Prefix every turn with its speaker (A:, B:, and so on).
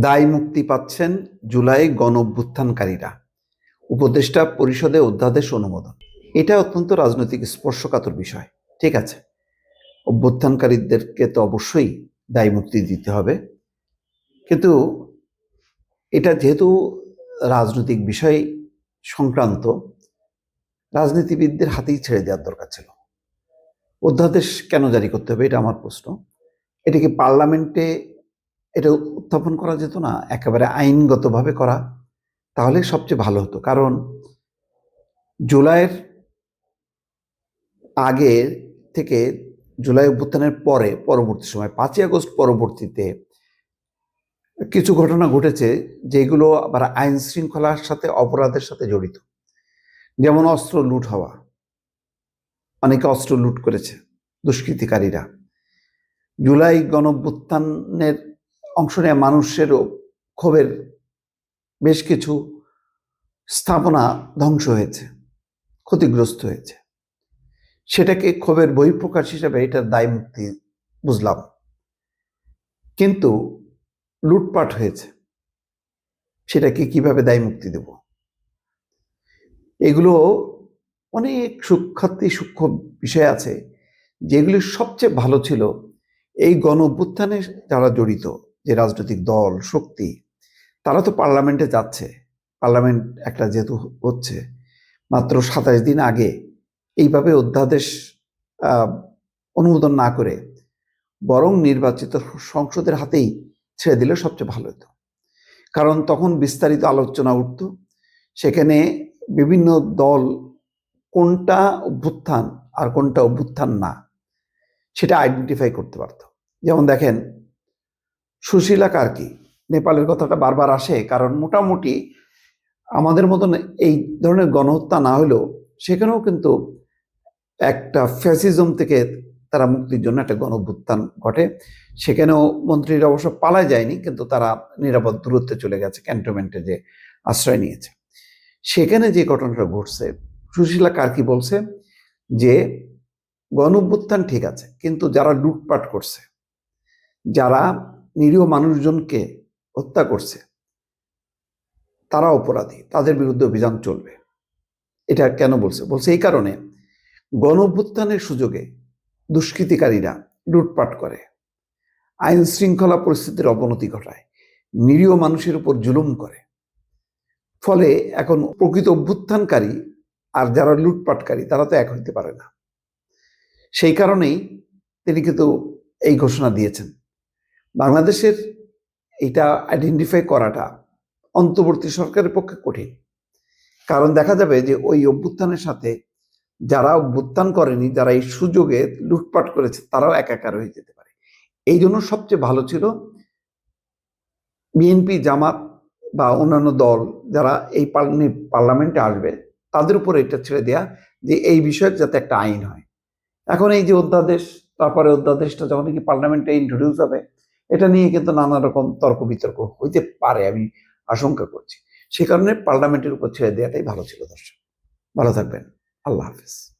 A: দায় মুক্তি পাচ্ছেন জুলাই গণ অভ্যুত্থানকারীরা উপদেষ্টা পরিষদে অধ্যাদেশ অনুমোদন। এটা অত্যন্ত রাজনৈতিক স্পর্শকাতর বিষয়। ঠিক আছে। অভ্যুত্থানকারীদেরকে তো অবশ্যই দায় মুক্তি দিতে হবে। কিন্তু এটা যেহেতু রাজনৈতিক বিষয় সংক্রান্ত, রাজনীতিবিদদের হাতেই ছেড়ে দেওয়ার দরকার ছিল। অধ্যাদেশ কেন জারি করতে হবে এটা আমার প্রশ্ন। এটাকে পার্লামেন্টে এটা উত্থাপন করা যেত না, একেবারে আইনগতভাবে করা, তাহলে সবচেয়ে ভালো হতো। কারণ জুলাইয়ের আগে থেকে, জুলাই অভ্যুত্থানের পরে, পরবর্তী সময়, পাঁচই আগস্ট পরবর্তীতে কিছু ঘটনা ঘটেছে, যেগুলো আবার আইন শৃঙ্খলার সাথে, অপরাধের সাথে জড়িত। যেমন অস্ত্র লুট হওয়া। অনেকে অস্ত্র লুট করেছে, দুষ্কৃতিকারীরা। জুলাই গণভ্যুত্থানের অংশ নেওয়া মানুষেরও ক্ষোভের বেশ কিছু স্থাপনা ধ্বংস হয়েছে, ক্ষতিগ্রস্ত হয়েছে। সেটাকে ক্ষোভের বহিঃপ্রকাশ হিসাবে এটার দায় মুক্তি বুঝলাম। কিন্তু লুটপাট হয়েছে, সেটাকে কীভাবে দায় মুক্তি দেব? এগুলো অনেক সূক্ষাতি সূক্ষ্ম বিষয় আছে, যেগুলি সবচেয়ে ভালো ছিল এই গণ যারা জড়িত। যে রাজনৈতিক দল, শক্তি, তারা তো পার্লামেন্টে যাচ্ছে। পার্লামেন্ট একটা যেহেতু হচ্ছে, মাত্র সাতাশ দিন আগে এইভাবে অধ্যাদেশ অনুমোদন না করে বরং নির্বাচিত সংসদের হাতেই ছেড়ে দিলে সবচেয়ে ভালো হতো। কারণ তখন বিস্তারিত আলোচনা উঠত। সেখানে বিভিন্ন দল কোনটা অভ্যুত্থান আর কোনটা অভ্যুত্থান না, সেটা আইডেন্টিফাই করতে পারত। যেমন দেখেন সুশীলা কার্কি নেপালের কথাটা বারবার আসে, কারণ মোটামুটি আমাদের মতন এই ধরনের গণহত্যা না হলেও সেখানেও কিন্তু একটা ফ্যাসিজম থেকে তারা মুক্তির জন্য একটা গণভ্যুত্থান ঘটে। সেখানেও মন্ত্রীরা অবশ্য পালায় যায়নি, কিন্তু তারা নিরাপদ দূরত্বে চলে গেছে, ক্যান্টনমেন্টে যে আশ্রয় নিয়েছে। সেখানে যে ঘটনাটা ঘটছে, সুশীলা কার্কি বলছে? যে গণভ্যুত্থান ঠিক আছে, কিন্তু যারা লুটপাট করছে, যারা নিরীহ মানুষজনকে হত্যা করছে, তারা অপরাধী, তাদের বিরুদ্ধে অভিযান চলবে। এটা কেন বলছে? বলছে এই কারণে গণ সুযোগে দুষ্কৃতিকারীরা লুটপাট করে, আইন শৃঙ্খলা পরিস্থিতির অবনতি ঘটায়, নিরীহ মানুষের উপর জুলুম করে। ফলে এখন প্রকৃত অভ্যুত্থানকারী আর যারা লুটপাটকারী, তারা তো এক হইতে পারে না। সেই কারণেই তিনি কিন্তু এই ঘোষণা দিয়েছেন। বাংলাদেশের এটা আইডেন্টিফাই করাটা অন্তর্বর্তী সরকারের পক্ষে কঠিন। কারণ দেখা যাবে যে ওই অভ্যুত্থানের সাথে যারা অভ্যুত্থান করেনি, যারা এই সুযোগে লুটপাট করেছে, তারাও একাকার হয়ে যেতে পারে। এই জন্য সবচেয়ে ভালো ছিল বিএনপি জামাত বা অন্যান্য দল যারা এই পার্লামেন্টে আসবে, তাদের উপর এটা ছেড়ে দেয়া যে এই বিষয়ে যাতে একটা আইন হয়। এখন এই যে অধ্যাদেশ, তারপরে অধ্যাদেশটা যখন কি পার্লামেন্টে ইন্ট্রোডিউস হবে এটা নিয়ে কিন্তু নানা রকম তর্ক বিতর্ক হইতে পারে, আমি আশঙ্কা করছি। সে কারণে পার্লামেন্টের উপর ছেড়ে দেওয়াটাই ভালো ছিল, দর্শক। ভালো থাকবেন। আল্লাহ হাফিজ।